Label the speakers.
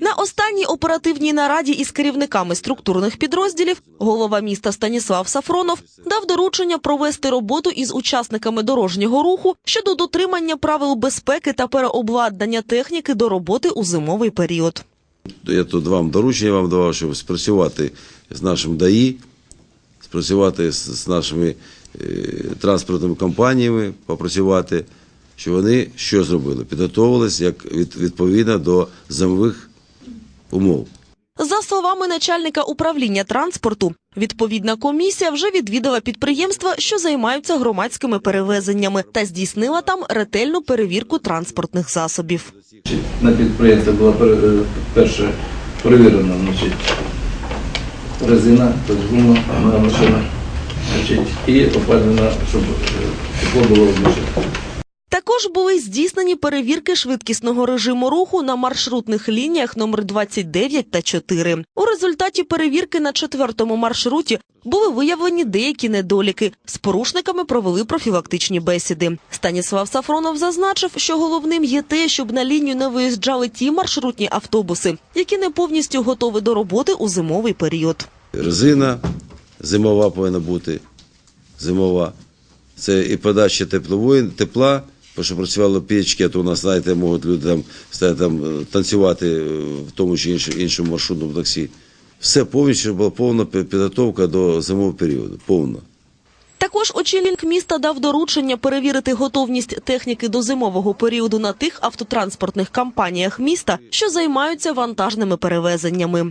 Speaker 1: На останній оперативній нараді із керівниками структурних підрозділів голова міста Станіслав Сафронов дав доручення провести роботу із учасниками дорожнього руху щодо дотримання правил безпеки та переобладнання техніки до роботи у зимовий період.
Speaker 2: Я тут вам доручення вам давав, щоб спрацювати з нашим ДАІ, спрацювати з, нашими е, транспортними компаніями, попрацювати, що вони що зробили? Підготовились як від, відповідно до зимових умов.
Speaker 1: За словами начальника управління транспорту, відповідна комісія вже відвідала підприємства, що займаються громадськими перевезеннями, та здійснила там ретельну перевірку транспортних засобів.
Speaker 3: На підприємстві була е, перше перевірена значить, резина, тобто гума на машина, значить, і опалена, щоб тепло було більше.
Speaker 1: Також були здійснені перевірки швидкісного режиму руху на маршрутних лініях номер 29 та 4. У результаті перевірки на четвертому маршруті були виявлені деякі недоліки. З порушниками провели профілактичні бесіди. Станіслав Сафронов зазначив, що головним є те, щоб на лінію не виїжджали ті маршрутні автобуси, які не повністю готові до роботи у зимовий період.
Speaker 2: Резина зимова повинна бути. Зимова. Це і подача теплової тепла, бо що працювали печки, а то у нас, знаєте, можуть люди там, стоять, там е, танцювати е, в тому чи іншому маршрутному таксі. Все повністю була повна підготовка до зимового періоду. Повна.
Speaker 1: Також очільник міста дав доручення перевірити готовність техніки до зимового періоду на тих автотранспортних компаніях міста, що займаються вантажними перевезеннями.